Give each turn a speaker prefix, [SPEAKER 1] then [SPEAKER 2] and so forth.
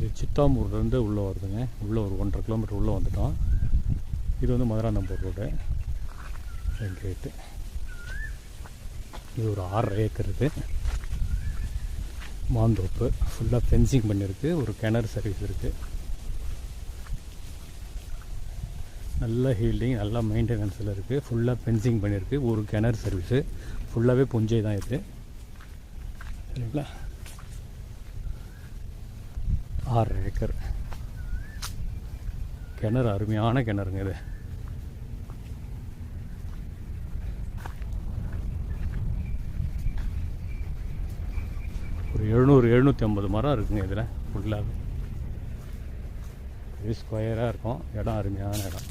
[SPEAKER 1] இது சித்தாம்பூர்லேருந்து உள்ளே வருதுங்க. உள்ளே ஒரு ஒன்றரை கிலோமீட்டர் உள்ளே வந்துட்டோம். இது வந்து மதுராந்தம்பூர் ரோடு. கேட்டு. இது ஒரு ஆறரை ஏக்கர் இது. மாந்தோப்பு. ஃபுல்லாக ஃபென்சிங் பண்ணியிருக்கு. ஒரு கிணறு சர்வீஸ் இருக்குது நல்ல ஹீல்டிங் நல்லா மெயின்டெனன்ஸில் இருக்குது ஃபுல்லாக ஃபென்சிங் பண்ணியிருக்கு. ஒரு கிணறு சர்வீஸு ஃபுல்லாகவே புஞ்சை தான் இது. சரிங்களா? ஆறு ஏக்கர். கிணறு அருமையான கிணறுங்க இது. ஒரு எழுநூறு எழுநூற்றி ஐம்பது மரம் இருக்குங்க இதில் ஃபுல்லாகவே ஸ்கொயராக இருக்கும். இடம் அருமையான இடம்.